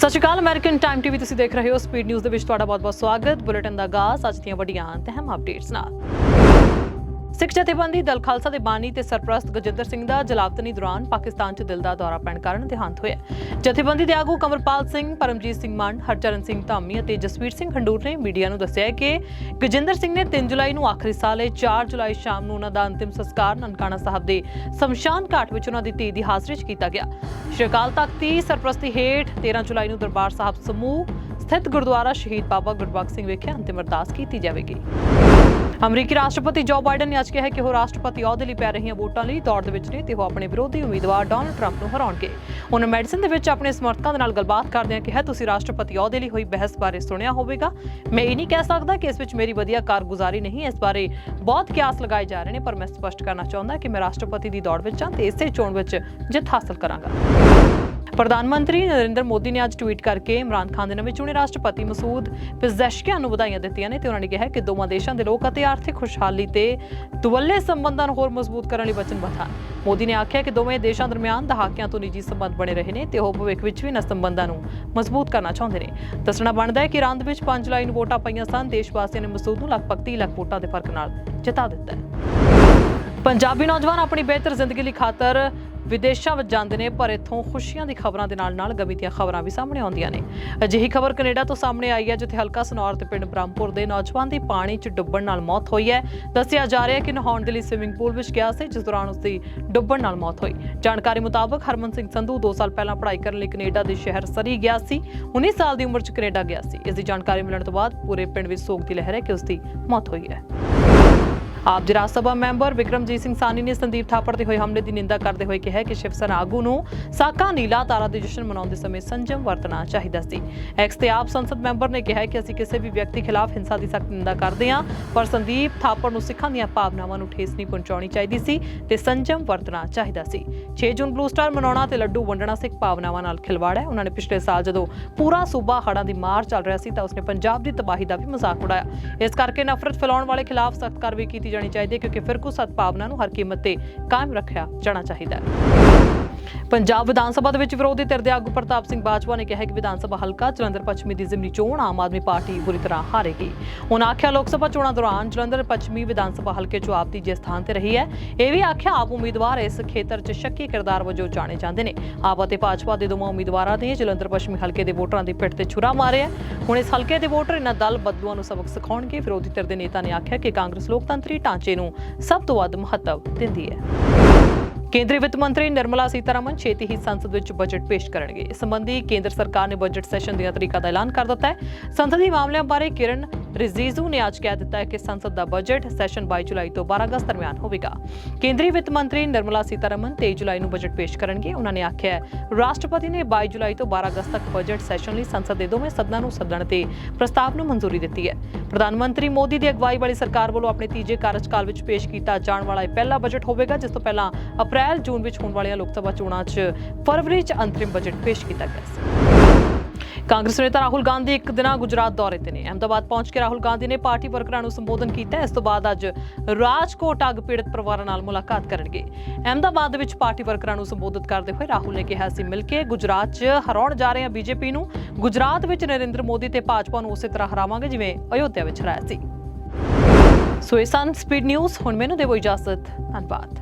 ਸਤਿ ਸ਼੍ਰੀ ਅਕਾਲ ਅਮਰੀਕਨ ਟਾਈਮ ਟੀਵੀ ਤੁਸੀਂ ਦੇਖ ਰਹੇ ਹੋ ਸਪੀਡ ਨਿਊਜ਼ ਦੇ ਵਿੱਚ ਤੁਹਾਡਾ ਬਹੁਤ-ਬਹੁਤ ਸਵਾਗਤ। ਬੁਲੇਟਿਨ ਦਾ ਆਗਾਜ਼, ਅੱਜ ਦੀਆਂ ਵੱਡੀਆਂ ਅਹਿਮ ਅਪਡੇਟਸ ਨਾਲ। ਸਿੱਖ ਜਥੇਬੰਦੀ ਦਲ ਖਾਲਸਾ ਦੇ ਬਾਨੀ ਤੇ ਸਰਪ੍ਰਸਤ ਗਜਿੰਦਰ ਸਿੰਘ ਦਾ ਜਲਾਵਤਨੀ ਦੌਰਾਨ ਪਾਕਿਸਤਾਨ 'ਚ ਦਿਲ ਦਾ ਦੌਰਾ ਪੈਣ ਕਾਰਨ ਦੇਹਾਂਤ ਹੋਇਆ। ਜਥੇਬੰਦੀ ਦੇ ਆਗੂ ਕਮਰਪਾਲ ਸਿੰਘ, ਪਰਮਜੀਤ ਸਿੰਘ ਮੰਡ, ਹਰਚਰਨ ਸਿੰਘ ਧਾਮੀ ਅਤੇ ਜਸਵੀਰ ਸਿੰਘ ਖੰਡੂਰ ਨੇ ਮੀਡੀਆ ਨੂੰ ਦੱਸਿਆ ਕਿ ਗਜਿੰਦਰ ਸਿੰਘ ਨੇ 3 ਜੁਲਾਈ ਨੂੰ ਆਖਰੀ ਸਾਲੇ 4 ਜੁਲਾਈ ਸ਼ਾਮ ਨੂੰ ਉਹਨਾਂ ਦਾ ਅੰਤਿਮ ਸੰਸਕਾਰ ਨਨਕਾਣਾ ਸਾਹਿਬ ਦੇ ਸ਼ਮਸ਼ਾਨ ਘਾਟ ਵਿੱਚ ਉਹਨਾਂ ਦੀ ਧੀ ਦੀ ਹਾਜ਼ਰੀ 'ਚ ਕੀਤਾ ਗਿਆ। ਸ਼੍ਰੀ ਅਕਾਲ ਤਖਤ ਦੀ ਸਰਪ੍ਰਸਤੀ ਹੇਠ 13 ਜੁਲਾਈ ਨੂੰ ਦਰਬਾਰ ਸਾਹਿਬ ਸਮੂਹ ਸਥਿਤ ਗੁਰਦੁਆਰਾ ਸ਼ਹੀਦ ਬਾਬਾ ਗੁਰਬਖਸ਼ ਸਿੰਘ ਵਿਖੇ ਅੰਤਿਮ ਅਰਦਾਸ ਕੀਤੀ ਜਾਵੇਗੀ। ਅਮਰੀਕੀ ਰਾਸ਼ਟਰਪਤੀ ਜੋ ਬਾਈਡਨ ਨੇ ਅੱਜ ਕਿਹਾ ਕਿ ਉਹ ਰਾਸ਼ਟਰਪਤੀ ਅਹੁਦੇ ਲਈ ਪੈ ਰਹੀਆਂ ਵੋਟਾਂ ਲਈ ਦੌੜ ਦੇ ਵਿੱਚ ਨੇ ਤੇ ਉਹ ਆਪਣੇ ਵਿਰੋਧੀ ਉਮੀਦਵਾਰ ਡੋਨਲਡ ਟਰੰਪ ਨੂੰ ਹਰਾਉਣਗੇ। ਉਹਨਾਂ ਮੈਡੀਸਨ ਦੇ ਵਿੱਚ ਆਪਣੇ ਸਮਰਥਕਾਂ ਦੇ ਨਾਲ ਗੱਲਬਾਤ ਕਰਦਿਆਂ ਕਿਹਾ, ਤੁਸੀਂ ਰਾਸ਼ਟਰਪਤੀ ਅਹੁਦੇ ਲਈ ਹੋਈ ਬਹਿਸ ਬਾਰੇ ਸੁਣਿਆ ਹੋਵੇਗਾ। ਮੈਂ ਇਹ ਨਹੀਂ ਕਹਿ ਸਕਦਾ ਕਿ ਇਸ ਵਿੱਚ ਮੇਰੀ ਵਧੀਆ ਕਾਰਗੁਜ਼ਾਰੀ ਨਹੀਂ, ਇਸ ਬਾਰੇ ਬਹੁਤ ਕਿਆਸ ਲਗਾਏ ਜਾ ਰਹੇ ਨੇ, ਪਰ ਮੈਂ ਸਪਸ਼ਟ ਕਰਨਾ ਚਾਹੁੰਦਾ ਕਿ ਮੈਂ ਰਾਸ਼ਟਰਪਤੀ ਦੀ ਦੌੜ ਵਿੱਚ ਹਾਂ ਤੇ ਇਸੇ ਚੋਣ ਵਿੱਚ ਜਿੱਤ ਹਾਸਲ ਕਰਾਂਗਾ। ਪ੍ਰਧਾਨ ਮੰਤਰੀ ਨਰਿੰਦਰ ਮੋਦੀ ਨੇ ਅੱਜ ਟਵੀਟ ਕਰਕੇ ਇਮਰਾਨ ਖਾਨ ਦੇ ਨਵੇਂ ਚੁਣੇ ਰਾਸ਼ਟਰਪਤੀ ਮਸੂਦ ਪਿਜ਼ੈਸ਼ਕਿਆਂ ਨੂੰ ਵਧਾਈਆਂ ਦਿੱਤੀਆਂ ਨੇ ਤੇ ਉਹਨਾਂ ਨੇ ਕਿਹਾ ਕਿ ਦੋਵਾਂ ਦੇਸ਼ਾਂ ਦੇ ਲੋਕ ਅਤੇ ਆਰਥਿਕ ਖੁਸ਼ਹਾਲੀ ਤੇ ਦੁਵੱਲੇ ਸੰਬੰਧਾਂ ਨੂੰ ਹੋਰ ਮਜ਼ਬੂਤ ਕਰਨ ਲਈ ਵਚਨਬੱਧ ਹਨ। ਮੋਦੀ ਨੇ ਆਖਿਆ ਕਿ ਦੋਵੇਂ ਦੇਸ਼ਾਂ ਦਰਮਿਆਨ ਦਹਾਕਿਆਂ ਤੋਂ ਨਿੱਜੀ ਸੰਬੰਧ ਬਣੇ ਰਹੇ ਨੇ ਤੇ ਉਹ ਭਵਿੱਖ ਵਿੱਚ ਵੀ ਇਹਨਾਂ ਸੰਬੰਧਾਂ ਨੂੰ ਮਜ਼ਬੂਤ ਕਰਨਾ ਚਾਹੁੰਦੇ ਨੇ। ਦੱਸਣਾ ਬਣਦਾ ਹੈ ਕਿ ਇਰਾਨ ਦੇ ਵਿੱਚ 5 ਜੁਲਾਈ ਨੂੰ ਵੋਟਾਂ ਪਈਆਂ ਸਨ। ਦੇਸ਼ ਵਾਸੀਆਂ ਨੇ ਮਸੂਦ ਨੂੰ ਲਗਭਗ 30 ਲੱਖ ਵੋਟਾਂ ਦੇ ਫ਼ਰਕ ਨਾਲ ਜਿਤਾ ਦਿੱਤਾ ਹੈ। ਪੰਜਾਬੀ ਨੌਜਵਾਨ ਆਪਣੀ ਬਿਹਤਰ ਜ਼ਿੰਦਗੀ ਲਈ ਖਾਤਰ ਵਿਦੇਸ਼ਾਂ ਵਿੱਚ ਜਾਂਦੇ ਨੇ, ਪਰ ਇੱਥੋਂ ਖੁਸ਼ੀਆਂ ਦੀ ਖਬਰਾਂ ਦੇ ਨਾਲ ਨਾਲ ਗਮੀ ਦੀਆਂ ਖਬਰਾਂ ਵੀ ਸਾਹਮਣੇ ਆਉਂਦੀਆਂ ਨੇ। ਅਜਿਹੀ ਖਬਰ ਕੈਨੇਡਾ ਤੋਂ ਸਾਹਮਣੇ ਆਈ ਹੈ, ਜਿੱਥੇ ਹਲਕਾ ਸਨੌਰ ਤੇ ਪਿੰਡ ਬ੍ਰਹਮਪੁਰ ਦੇ ਨੌਜਵਾਨ ਦੀ ਪਾਣੀ 'ਚ ਡੁੱਬਣ ਨਾਲ ਮੌਤ ਹੋਈ ਹੈ। ਦੱਸਿਆ ਜਾ ਰਿਹਾ ਹੈ ਕਿ ਨਹਾਉਣ ਦੇ ਲਈ ਸਵਿਮਿੰਗ ਪੂਲ ਵਿੱਚ ਗਿਆ ਸੀ, ਜਿਸ ਦੌਰਾਨ ਉਸ ਦੀ ਡੁੱਬਣ ਨਾਲ ਮੌਤ ਹੋਈ। ਜਾਣਕਾਰੀ ਮੁਤਾਬਕ ਹਰਮਨ ਸਿੰਘ ਸੰਧੂ 2 ਸਾਲ ਪਹਿਲਾਂ ਪੜ੍ਹਾਈ ਕਰਨ ਲਈ ਕੈਨੇਡਾ ਦੇ ਸ਼ਹਿਰ ਸਰੀ ਗਿਆ ਸੀ। 19 ਸਾਲ ਦੀ ਉਮਰ 'ਚ ਕੈਨੇਡਾ ਗਿਆ ਸੀ। ਇਸ ਦੀ ਜਾਣਕਾਰੀ ਮਿਲਣ ਤੋਂ ਬਾਅਦ ਪੂਰੇ ਪਿੰਡ ਵਿੱਚ ਸੋਗ ਦੀ ਲਹਿਰ ਹੈ ਕਿ ਉਸ ਦੀ ਮੌਤ ਹੋਈ ਹੈ। ਆਪ ਜੀ ਰਾਜ ਸਭਾ ਮੈਂਬਰ ਵਿਕਰਮਜੀਤ ਸਿੰਘ ਸਾਨੀ ਨੇ ਸੰਦੀਪ ਥਾਪੜ ਤੇ ਹੋਏ ਹਮਲੇ ਦੀ ਨਿੰਦਾ ਕਰਦੇ ਹੋਏ ਕਿਹਾ ਕਿ ਸ਼ਿਵ ਸੈਨਾ ਆਗੂ ਨੂੰ ਸਾਕਾ ਨੀਲਾ ਤਾਰਾ ਦੇ ਜਸ਼ਨ ਮਨਾਉਂਦੇ ਸਮੇਂ ਸੰਜਮ ਵਰਤਣਾ ਚਾਹੀਦਾ ਸੀ। ਐਕਸ ਤੇ ਆਪ ਸੰਸਦ ਮੈਂਬਰ ਨੇ ਕਿਹਾ ਕਿ ਅਸੀਂ ਕਿਸੇ ਵੀ ਵਿਅਕਤੀ ਖਿਲਾਫ ਹਿੰਸਾ ਦੀ ਸਖਤ ਨਿੰਦਾ ਕਰਦੇ ਹਾਂ, ਪਰ ਸੰਦੀਪ ਥਾਪੜ ਨੂੰ ਸਿੱਖਾਂ ਦੀਆਂ ਭਾਵਨਾਵਾਂ ਨੂੰ ਠੇਸ ਨਹੀਂ ਪਹੁੰਚਾਉਣੀ ਚਾਹੀਦੀ ਸੀ ਤੇ ਸੰਜਮ ਵਰਤਣਾ ਚਾਹੀਦਾ ਸੀ। 6 ਜੂਨ ਬਲੂ ਸਟਾਰ ਮਨਾਉਣਾ ਤੇ ਲੱਡੂ ਵੰਡਣਾ ਸਿੱਖ ਭਾਵਨਾਵਾਂ ਨਾਲ ਖਿਲਵਾੜ ਹੈ ਉਹਨਾਂ ਨੇ ਪਿਛਲੇ ਸਾਲ ਜਦੋਂ ਪੂਰਾ ਸੂਬਾ ਹੜ੍ਹਾਂ ਦੀ ਮਾਰ ਚੱਲ ਰਿਹਾ ਸੀ ਤਾਂ ਉਸਨੇ ਪੰਜਾਬ ਦੀ ਤਬਾਹੀ ਦਾ ਵੀ ਮਜ਼ਾਕ ਉਡਾਇਆ। ਇਸ ਕਰਕੇ ਨਫ਼ਰਤ ਫੈਲਾਉਣ ਵਾਲੇ ਖਿਲਾਫ ਸਖਤ ਕਾਰਵਾਈ ਕੀਤੀ ਜਾਣੀ ਚਾਹੀਦੀ ਹੈ, ਕਿਉਂਕਿ ਫਿਰਕੂ ਸਦਭਾਵਨਾ ਨੂੰ ਹਰ ਕੀਮਤ ਤੇ ਕਾਇਮ ਰੱਖਿਆ ਜਾਣਾ ਚਾਹੀਦਾ ਹੈ। ਪੰਜਾਬ ਵਿਧਾਨ ਸਭਾ ਦੇ ਵਿੱਚ ਵਿਰੋਧੀ ਧਿਰ ਦੇ ਆਗੂ ਪ੍ਰਤਾਪ ਸਿੰਘ ਬਾਜਵਾ ਨੇ ਕਿਹਾ ਕਿ ਵਿਧਾਨ ਸਭਾ ਹਲਕਾ ਜਲੰਧਰ ਪੱਛਮੀ ਦੀ ਜ਼ਿਮਨੀ ਚੋਣ ਆਮ ਆਦਮੀ ਪਾਰਟੀ ਬੁਰੀ ਤਰ੍ਹਾਂ ਹਾਰੇਗੀ। ਉਹਨਾਂ ਆਖਿਆ ਲੋਕ ਸਭਾ ਚੋਣਾਂ ਦੌਰਾਨ ਜਲੰਧਰ ਪੱਛਮੀ ਵਿਧਾਨ ਸਭਾ ਹਲਕੇ ਚੋਂ ਆਪ ਦੀ ਜੇ ਸਥਾਨ ਤੇ ਰਹੀ ਹੈ। ਇਹ ਵੀ ਆਖਿਆ, ਆਪ ਉਮੀਦਵਾਰ ਇਸ ਖੇਤਰ 'ਚ ਸ਼ੱਕੀ ਕਿਰਦਾਰ ਵਜੋਂ ਜਾਣੇ ਜਾਂਦੇ ਨੇ। ਆਪ ਅਤੇ ਭਾਜਪਾ ਦੇ ਦੋਵਾਂ ਉਮੀਦਵਾਰਾਂ ਨੇ ਜਲੰਧਰ ਪੱਛਮੀ ਹਲਕੇ ਦੇ ਵੋਟਰਾਂ ਦੀ ਪਿੱਠ ਤੇ ਛੁਰਾ ਮਾਰਿਆ। ਹੁਣ ਇਸ ਹਲਕੇ ਦੇ ਵੋਟਰ ਇਹਨਾਂ ਦਲ ਬਦਲੂਆਂ ਨੂੰ ਸਬਕ ਸਿਖਾਉਣਗੇ। ਵਿਰੋਧੀ ਧਿਰ ਦੇ ਨੇਤਾ ਨੇ ਆਖਿਆ ਕਿ ਕਾਂਗਰਸ ਲੋਕਤੰਤਰੀ ਢਾਂਚੇ ਨੂੰ ਸਭ ਤੋਂ ਵੱਧ ਮਹੱਤਵ ਦਿੰਦੀ ਹੈ। ਕੇਂਦਰੀ ਵਿੱਤ ਮੰਤਰੀ ਨਿਰਮਲਾ ਸੀਤਾਰਮਨ ਛੇਤੀ ਹੀ ਸੰਸਦ ਵਿੱਚ ਬਜਟ ਪੇਸ਼ ਕਰਨਗੇ। ਇਸ ਸੰਬੰਧੀ ਕੇਂਦਰ ਸਰਕਾਰ ਨੇ ਬਜਟ ਸੈਸ਼ਨ ਦੀਆਂ ਤਰੀਕਾਂ ਦਾ ਐਲਾਨ ਕਰ ਦਿੱਤਾ ਹੈ। ਸੰਸਦੀ ਮਾਮਲਿਆਂ ਬਾਰੇ ਕਿਰਨ ਰਿਜ਼ੀਜ਼ੂ ਨੇ ਅੱਜ ਕਹਿ ਦਿੱਤਾ ਹੈ ਕਿ ਸੰਸਦ ਦਾ ਬਜਟ ਸੈਸ਼ਨ 22 ਜੁਲਾਈ ਤੋਂ 12 ਅਗਸਤ ਦਰਮਿਆਨ ਹੋਵੇਗਾ। ਕੇਂਦਰੀ ਵਿੱਤ ਮੰਤਰੀ ਨਿਰਮਲਾ ਸੀਤਾਰਮਨ 23 ਜੁਲਾਈ ਨੂੰ ਬਜਟ ਪੇਸ਼ ਕਰਨਗੇ। ਉਹਨਾਂ ਨੇ ਆਖਿਆ ਹੈ, ਰਾਸ਼ਟਰਪਤੀ ਨੇ 22 ਜੁਲਾਈ ਤੋਂ 12 ਅਗਸਤ ਤੱਕ ਬਜਟ ਸੈਸ਼ਨ ਲਈ ਸੰਸਦ ਦੇ ਦੋਵੇਂ ਸਦਨਾਂ ਨੂੰ ਸੱਦਣ ਤੇ ਪ੍ਰਸਤਾਵ ਨੂੰ ਮਨਜ਼ੂਰੀ ਦਿੱਤੀ ਹੈ। ਪ੍ਰਧਾਨ ਮੰਤਰੀ ਮੋਦੀ ਦੀ ਅਗਵਾਈ ਵਾਲੀ ਸਰਕਾਰ ਵੱਲੋਂ ਆਪਣੇ ਤੀਜੇ ਕਾਰਜਕਾਲ ਵਿੱਚ ਪੇਸ਼ ਕੀਤਾ ਜਾਣ ਵਾਲਾ ਇਹ ਪਹਿਲਾ ਬਜਟ ਹੋਵੇਗਾ, ਜਿਸ ਤੋਂ ਪਹਿਲਾਂ ਅਪ੍ਰੈਲ ਜੂਨ ਵਿੱਚ ਹੋਣ ਵਾਲੀਆਂ ਲੋਕ ਸਭਾ ਚੋਣਾਂ 'ਚ ਫਰਵਰੀ 'ਚ ਅੰਤਰਿਮ ਬਜਟ ਪੇਸ਼ ਕੀਤਾ ਗਿਆ ਸੀ। ਕਾਂਗਰਸ ਨੇਤਾ ਰਾਹੁਲ ਗਾਂਧੀ ਇੱਕ ਦਿਨਾ ਗੁਜਰਾਤ ਦੌਰੇ ਤੇ ਨੇ। ਅਹਮਦਾਬਾਦ ਪਹੁੰਚ ਕੇ ਰਾਹੁਲ ਗਾਂਧੀ ਨੇ ਪਾਰਟੀ ਵਰਕਰਾਂ ਨੂੰ ਸੰਬੋਧਨ ਕੀਤਾ। ਇਸ ਤੋਂ ਬਾਅਦ ਅੱਜ ਰਾਜਕੋਟ ਅੱਗ ਪੀੜਤ ਪਰਿਵਾਰਾਂ ਨਾਲ ਮੁਲਾਕਾਤ ਕਰਨਗੇ। ਅਹਮਦਾਬਾਦ ਵਿੱਚ ਪਾਰਟੀ ਵਰਕਰਾਂ ਨੂੰ ਸੰਬੋਧਿਤ ਕਰਦੇ ਹੋਏ ਰਾਹੁਲ ਨੇ ਕਿਹਾ ਸੀ, ਮਿਲ ਕੇ ਗੁਜਰਾਤ 'ਚ ਹਰਾਉਣ ਜਾ ਰਹੇ ਹਾਂ ਬੀਜੇਪੀ ਨੂੰ। ਗੁਜਰਾਤ ਵਿੱਚ ਨਰਿੰਦਰ ਮੋਦੀ ਤੇ ਭਾਜਪਾ ਨੂੰ ਉਸੇ ਤਰ੍ਹਾਂ ਹਰਾਵਾਂਗੇ ਜਿਵੇਂ ਅਯੋਧਿਆ ਵਿੱਚ ਹਰਾਇਆ ਸੀ। ਸੋ ਇਹ ਸਨ ਸਪੀਡ ਨਿਊਜ਼। ਹੁਣ ਮੈਨੂੰ ਦੇਵੋ ਇਜਾਜ਼ਤ। ਧੰਨਵਾਦ।